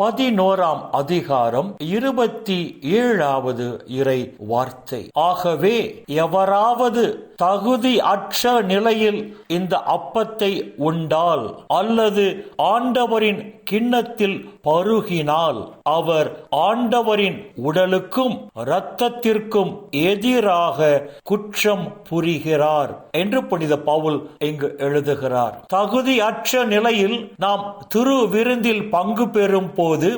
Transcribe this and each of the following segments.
பதினோராம் அதிகாரம் இருபத்தி ஏழாவது இறை வார்த்தை. ஆகவே எவராவது தகுதி அற்ற நிலையில் இந்த அப்பத்தை உண்டால் அல்லது ஆண்டவரின் கிண்ணத்தில் பருகினால் அவர் ஆண்டவரின் உடலுக்கும் இரத்தத்திற்கும் எதிராக குற்றம் புரிகிறார் என்று புனித பவுல் இங்கு எழுதுகிறார். தகுதி அற்ற நிலையில் நாம் திரு விருந்தில் பங்கு பெறும் போது போது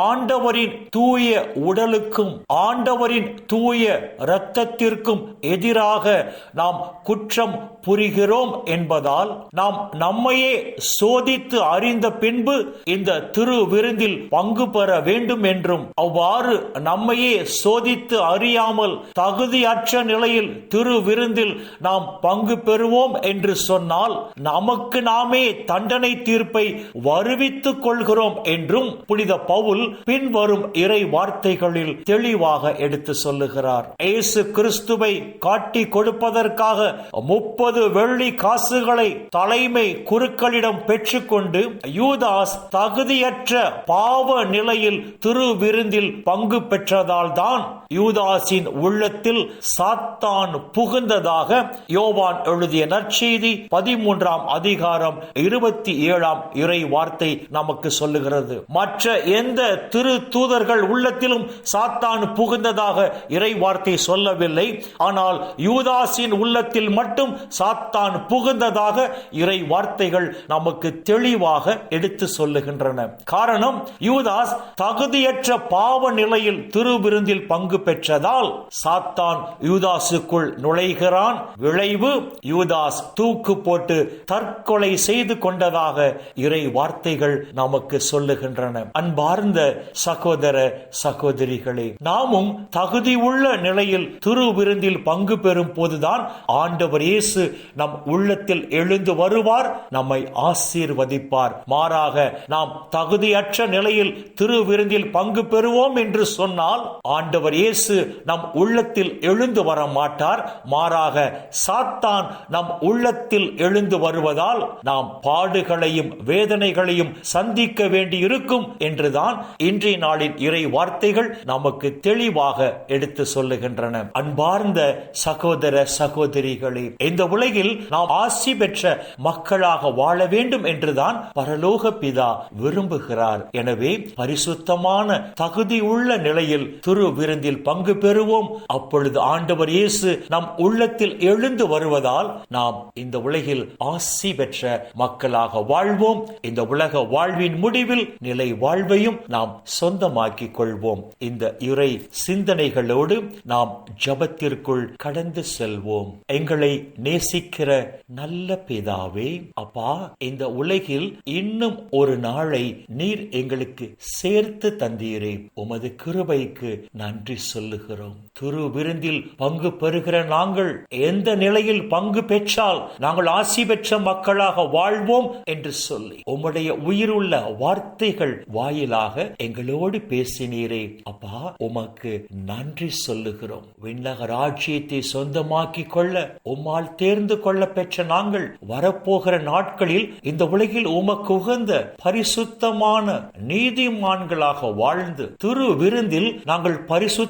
ஆண்டவரின் தூய உடலுக்கும் ஆண்டவரின் தூய இரத்தத்திற்கும் எதிராக நாம் குற்றம் புரிகிறோம் என்பதால் நாம் நம்மையே சோதித்து அறிந்த பின்பு இந்த திரு விருந்தில் பங்கு பெற வேண்டும் என்றும் அவ்வாறு நம்மையே சோதித்து அறியாமல் தகுதியற்ற நிலையில் திரு விருந்தில் நாம் பங்கு பெறுவோம் என்று சொன்னால் நமக்கு நாமே தண்டனை தீர்ப்பை வருவித்துக் கொள்கிறோம் என்றும் புனித பவுல் பின்வரும் இறை வார்த்தைகளில் தெளிவாக எடுத்து சொல்லுகிறார். இயேசு கிறிஸ்துவை காட்டி கொடுப்பதற்காக முப்பது வெள்ளி காசுகளை தலைமை குருக்களிடம் பெற்றுக்கொண்டு யூதாஸ் தகுதியற்ற பாவ நிலையில் திரு விருந்தில் பங்கு பெற்றதால் தான் யூதாசின் உள்ளத்தில் சாத்தான் புகுந்ததாக யோவான் எழுதிய நற்செய்தி பதிமூன்றாம் அதிகாரம் இருபத்தி ஏழாம் இறை வார்த்தை நமக்கு சொல்லுகிறது. மற்ற எந்த திரு தூதர்கள் உள்ளத்திலும் சாத்தான் புகுந்ததாக இறை வார்த்தை சொல்லவில்லை. ஆனால் யூதாசின் உள்ளத்தில் மட்டும் சாத்தான் புகுந்ததாக இறை வார்த்தைகள் நமக்கு தெளிவாக எடுத்து சொல்லுகின்றன. காரணம் யூதாஸ் தகுதியற்ற பாவ நிலையில் திருவிருந்தில் பங்கு பெற்றதால் சாத்தான் யூதாசுக்குள் நுழைகிறான். விளைவு யூதாஸ் தூக்கு போட்டு தற்கொலை செய்து கொண்டதாக இறை வார்த்தைகள் நமக்கு சொல்லுகின்றன. அன்பார்ந்த சகோதர சகோதரிகளே நாமும் தகுதி உள்ள நிலையில் திரு விருந்தில் பங்கு பெறும் போதுதான் ஆண்டவர் இயேசு நம் உள்ளத்தில் எழுந்து வருவார் நம்மை ஆசீர்வதிப்பார். மாறாக நாம் தகுதியற்ற நிலையில் திரு விருந்தில் பங்கு பெறுவோம் என்று சொன்னால் ஆண்டவர் இயேசு நம் உள்ளத்தில் எழுந்து வர மாட்டார் மாறாக சாத்தான் நம் உள்ளத்தில் எழுந்து வருவதால் நாம் பாடுகளையும் வேதனைகளையும் சந்திக்க வேண்டியிருக்கும் என்றுதான் இன்றைய நாளின் இறை வார்த்தைகள் நமக்கு தெளிவாக எடுத்து சொல்லுகின்றன. அன்பார்ந்த சகோதர சகோதரிகளே இந்த உலகில் நாம் ஆசி பெற்ற மக்களாக வாழ வேண்டும் என்றுதான் பரலோக பிதா விரும்புகிறார். எனவே பரிசுத்தமான தகுதி உள்ள நிலையில் திரு விருந்தில் பங்கு பெறுவோம். அப்பொழுது ஆண்டவர் இயேசு நம் உள்ளத்தில் எழுந்து வருவதால் நாம் இந்த உலகில் ஆசி பெற்ற மக்களாக வாழ்வோம். இந்த உலக வாழ்வின் முடிவில் நிலை வாழ்வையும் நாம் சொந்தமாக்கிக் கொள்வோம். இந்த இறை சிந்தனைகளோடு நாம் ஜபத்திற்குள் கடந்து செல்வோம். எங்களை நேசிக்கிற நல்ல பிதாவே அப்பா இந்த உலகில் இன்னும் ஒரு நாளை நீர் எங்களுக்கு சேர்த்து தந்தீரே. உமது கிருபைக்கு நன்றி சொல்லுகிறோம். திரு விருந்தில் பங்கு பெறுகிற நாங்கள் எந்த நிலையில் பங்கு பெற்றால் நாங்கள் ஆசி பெற்ற மக்களாக வாழ்வோம் என்று சொல்லி உம்முடைய உயிருள்ள வார்த்தைகள் வாயிலாக எங்களோடு பேசினீரே. அப்பா உமக்கு நன்றி சொல்லுகிறோம். விண்ணக ராஜ்யத்தை சொந்தமாக்கி கொள்ள உம்மால் தேர்ந்து கொள்ள பெற்ற நாங்கள் வரப்போகிற நாட்களில் இந்த உலகில் உமக்கு உகந்த பரிசுத்தமான நீதிமான்களாக வாழ்ந்து திரு விருந்தில் நாங்கள்